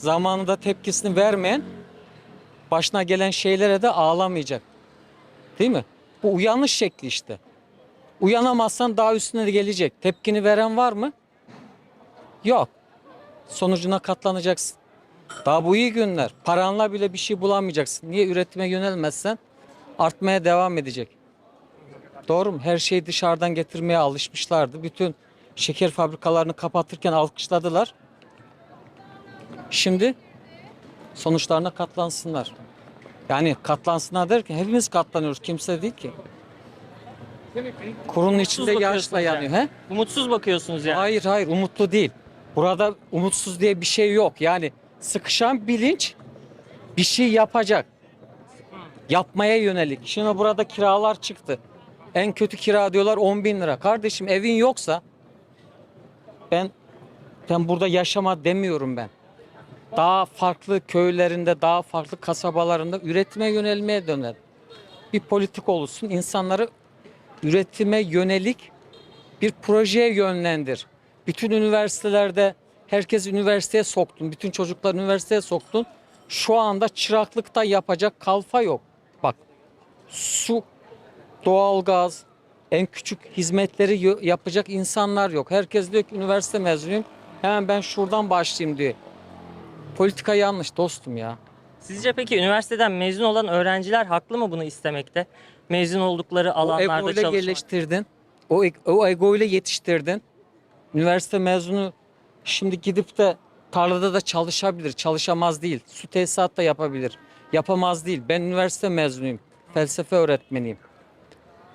zamanında tepkisini vermeyen başına gelen şeylere de ağlamayacak. Değil mi? Bu uyanış şekli işte. Uyanamazsan daha üstüne de gelecek. Tepkini veren var mı? Yok. Sonucuna katlanacaksın. Daha bu iyi günler. Paranla bile bir şey bulamayacaksın. Niye üretime yönelmezsen artmaya devam edecek. Doğru mu? Her şeyi dışarıdan getirmeye alışmışlardı. Bütün şeker fabrikalarını kapatırken alkışladılar. Şimdi sonuçlarına katlansınlar. Yani katlansınlar derken hepimiz katlanıyoruz. Kimse değil ki. Kurunun içinde bakıyorsunuz yaşla yani. yanıyor. He? Umutsuz bakıyorsunuz yani. Hayır hayır umutlu değil. Burada umutsuz diye bir şey yok. Yani sıkışan bilinç bir şey yapacak. Yapmaya yönelik. Şimdi burada kiralar çıktı. En kötü kira diyorlar 10 bin lira. Kardeşim evin yoksa ben ben burada yaşama demiyorum ben. Daha farklı köylerinde, daha farklı kasabalarında üretime yönelmeye döner. Bir politik olursun. insanları üretime yönelik bir projeye yönlendir. Bütün üniversitelerde herkes üniversiteye soktun. Bütün çocuklar üniversiteye soktun. Şu anda çıraklıkta yapacak kalfa yok. Bak su, doğalgaz, en küçük hizmetleri yapacak insanlar yok. Herkes diyor ki üniversite mezunuyum. Hemen ben şuradan başlayayım diyor. Politika yanlış dostum ya. Sizce peki üniversiteden mezun olan öğrenciler haklı mı bunu istemekte? Mezun oldukları O alanlarda ile çalışmak. geliştirdin. O, e- o ego ile yetiştirdin. Üniversite mezunu şimdi gidip de tarlada da çalışabilir. Çalışamaz değil. Su tesisat da yapabilir. Yapamaz değil. Ben üniversite mezunuyum. Felsefe öğretmeniyim.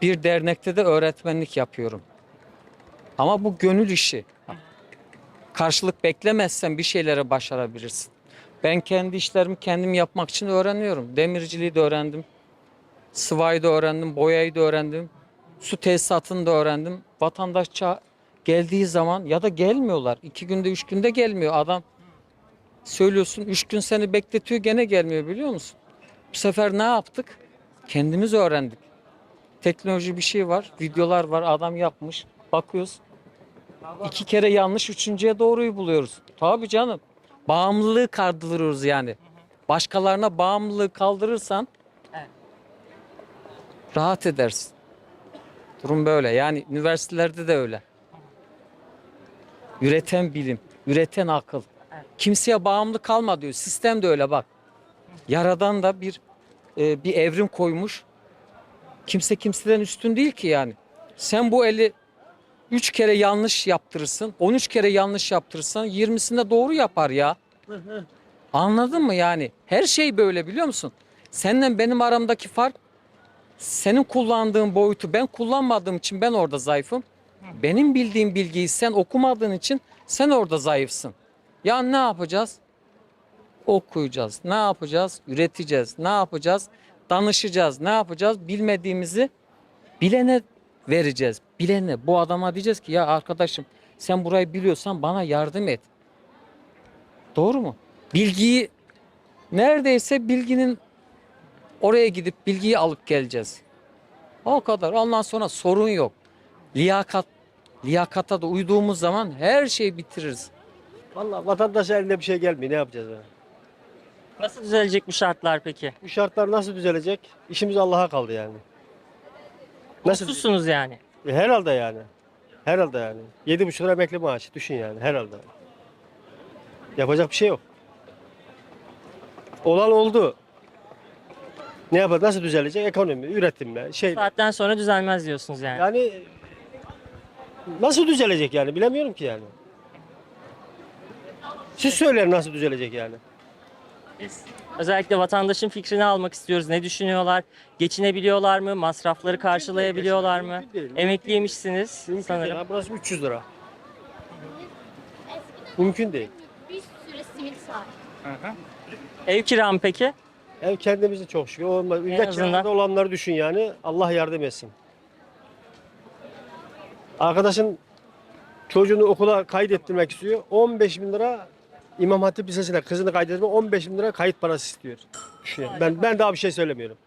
Bir dernekte de öğretmenlik yapıyorum. Ama bu gönül işi. Karşılık beklemezsen bir şeylere başarabilirsin. Ben kendi işlerimi kendim yapmak için öğreniyorum. Demirciliği de öğrendim. Sıvayı da öğrendim, boyayı da öğrendim. Su tesisatını da öğrendim. Vatandaşça geldiği zaman ya da gelmiyorlar. iki günde, üç günde gelmiyor adam. Söylüyorsun, üç gün seni bekletiyor gene gelmiyor biliyor musun? Bu sefer ne yaptık? Kendimiz öğrendik. Teknoloji bir şey var, videolar var, adam yapmış. Bakıyoruz. İki kere yanlış, üçüncüye doğruyu buluyoruz. Tabii canım. Bağımlılığı kaldırıyoruz yani. Başkalarına bağımlılığı kaldırırsan rahat edersin. Durum böyle. Yani üniversitelerde de öyle. Üreten bilim, üreten akıl. Kimseye bağımlı kalma diyor. Sistem de öyle bak. Yaradan da bir e, bir evrim koymuş. Kimse kimseden üstün değil ki yani. Sen bu eli 3 kere yanlış yaptırırsın. 13 kere yanlış yaptırırsan 20'sinde doğru yapar ya. Anladın mı yani? Her şey böyle biliyor musun? Seninle benim aramdaki fark senin kullandığın boyutu ben kullanmadığım için ben orada zayıfım. Benim bildiğim bilgiyi sen okumadığın için sen orada zayıfsın. Ya ne yapacağız? Okuyacağız. Ne yapacağız? Üreteceğiz. Ne yapacağız? Danışacağız. Ne yapacağız? Bilmediğimizi bilene vereceğiz. Bilene. Bu adama diyeceğiz ki ya arkadaşım sen burayı biliyorsan bana yardım et. Doğru mu? Bilgiyi neredeyse bilginin Oraya gidip bilgiyi alıp geleceğiz. O kadar. Ondan sonra sorun yok. Liyakat, liyakata da uyduğumuz zaman her şeyi bitiririz. Vallahi vatandaş elinde bir şey gelmiyor. Ne yapacağız yani? Nasıl düzelecek bu şartlar peki? Bu şartlar nasıl düzelecek? İşimiz Allah'a kaldı yani. Nasıl? Mutsuzsunuz yani. E, Herhalde yani. Herhalde yani. Yedi buçuk lira emekli maaşı. Düşün yani. Herhalde. Yapacak bir şey yok. Olan oldu. Ne yapar? Nasıl düzelecek? Ekonomi, üretim, şey. Saatten sonra düzelmez diyorsunuz yani. Yani nasıl düzelecek yani? Bilemiyorum ki yani. Siz söyleyin nasıl düzelecek yani. Biz özellikle vatandaşın fikrini almak istiyoruz. Ne düşünüyorlar? Geçinebiliyorlar mı? Masrafları karşılayabiliyorlar mı? Emekliymişsiniz Mümkün sanırım. değil. Ha, Burası 300 lira. Mümkün değil. Bir sürü simit saat. Ev kira mı peki? Ev kendimizi çok şükür. Olmaz. Ülke azından- kirada olanları düşün yani. Allah yardım etsin. Arkadaşın çocuğunu okula kaydettirmek istiyor. 15 bin lira İmam Hatip Lisesi'ne kızını kaydettirmek 15 bin lira kayıt parası istiyor. Düşün. Ben ben daha bir şey söylemiyorum.